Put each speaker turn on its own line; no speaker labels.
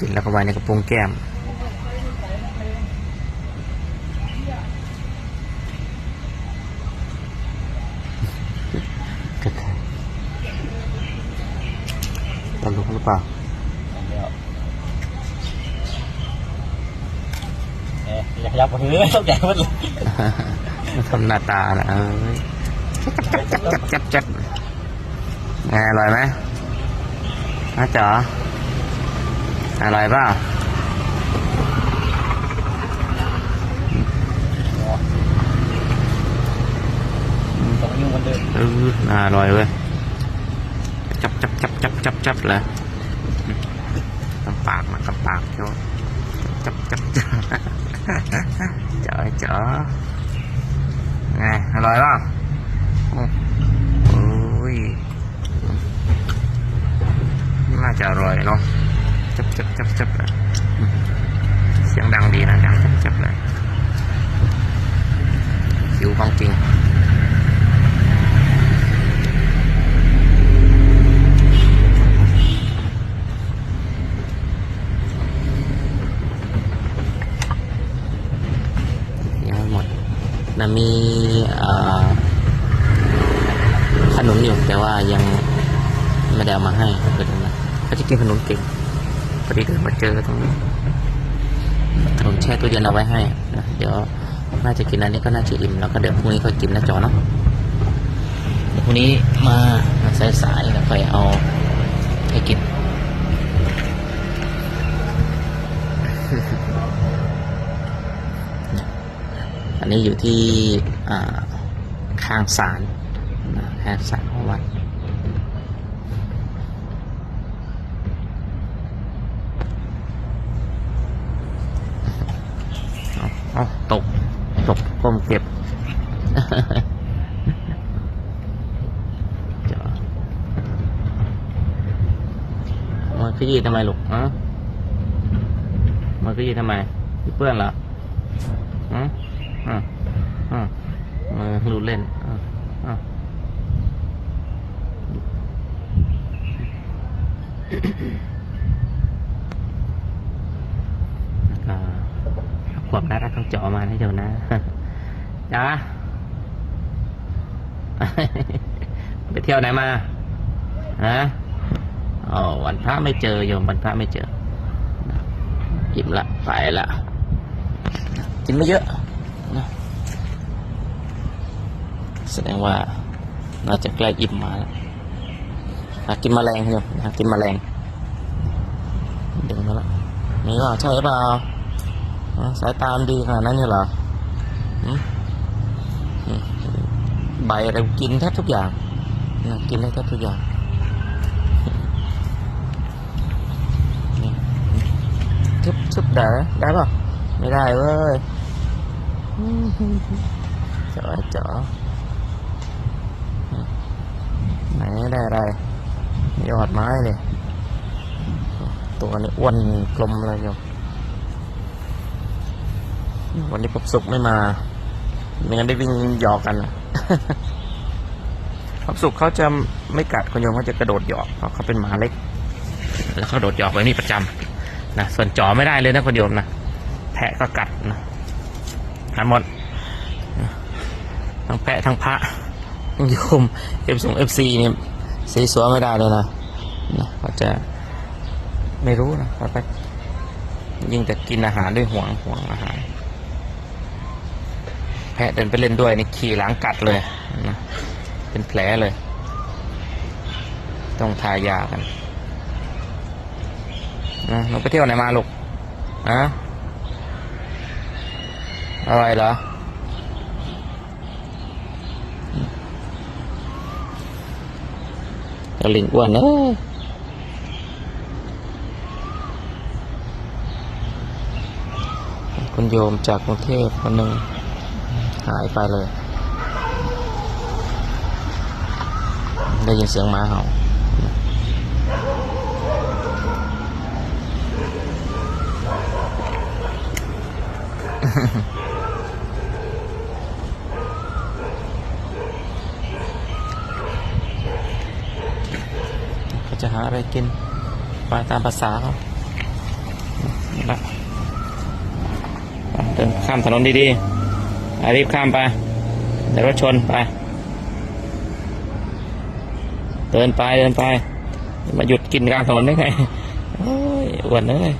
กินแล้วก็ไว้ในกระปุงแก้มกระเทยตลกหรือเปล่า
เอ๊ะอยากยับมือต้องแก่หมดเลย
ทำหน้าตานะเอ้ยจับจับจับจับไงอร่อยไหมน้าจ๋อ อร่อยเปล่า
ต้องยุ่งกันเดิม
เออน่าอร่อยเว้ยจับจับจับจับจับจับเลยกำปากนะกำปากเจ้าจับจับจับจ๋อจ๋อไงอร่อยเปล่าอืมโอ้ยน่าจะอร่อยเนาะ จับจับจับเลยเสียงดังดีนะ ดังจับจับเลยหิวของจริงยังไม่หมดนะมีขนุนอยู่แต่ว่ายังไม่ได้เอามาให้เกิดนะเขาจะกินขนุนเก่ง อดีเดินมาเจอตรงนี้ขนุนแช่ตู้เย็นเอาไว้ให้นะเดี๋ยวน่าจะกินอันนี้ก็น่าจะอิ่มแล้วก็เดี๋ยวพรุ่งนี้ก็กินนะจอเนาะเดี๋ยวพรุ่งนี้มาสายๆแล้วค่อยเอาให้กินอันนี้อยู่ที่อ่าข้างศาลนะข้างศาลของวัด เอาตก ตกก้มเก็บมันขยี้ทำไมลูกฮะมันขยี้ทำไมพี่เพื่อนเหรออืมอืมอืมมือรู้เล่นอะอะก็ ความน่ารักของจอมาให้เดี๋ยวนะจ้าไปเที่ยวไหนมาฮะอ๋อวันพระไม่เจอโยมวันพระไม่เจออิ่มละไปละกินไม่เยอะนะแสดงว่าน่าจะใกล้อิ่มมาแล้วอยากกินมแมลงอยู่อยากกินแมลงดึงมาแล้วนี่ว่าใช่เปล่า สายตามดีขนาดนั้นเหรอใบอะไรกินแทบทุกอย่างกินได้แทบทุกอย่างนี่ชุบชุบได้ไหมได้ป่ะไม่ได้เว้ยจ๋อจ๋อไหนได้อะไรยอดไม้เลยตัวนี้อ้วนกลมเลยโยม วันนี้พบสุกไม่มาไม่งั้นได้วิ่งหยอกกันนะพบสุกเขาจะไม่กัดคนโยมเขาจะกระโดดหยอกเพราะเขาเป็นหมาเล็ก แล้วเขาโดดหยอกไว้นี่ประจำนะส่วนจ๋อไม่ได้เลยนะคนโยมนะแพะก็กัดนะกัดหมดทั้งแพะทั้งพระทั้งโยมเอฟส่งเอฟซีเนี่ยสีสัวไม่ได้เลยนะนะเขาจะไม่รู้นะเขาก็ยิ่งแต่กินอาหารด้วยห่วงห่วงอาหารแพะเดินไปเล่นด้วยนี่ขี่หลังกัดเลยนะเป็นแผลเลย ต้องทายากันนะหนูไปเที่ยวไหนมาลูกอะอะไรเหรอกระลิงอ้วนเอ้ยคุณโยมจากกรุงเทพคนหนึ่ง หายไปเลย ได้ยินเสียงหมาเห่าเขาจะหาอะไรกินไปตามภาษาเขาเดินข้ามถนนดีๆ รีบข้ามไปเดี๋ยวรถชนไป เดินไปเดินไป มาหยุดกินกลางถนนได้ไง โอ้ยอ้วนเลย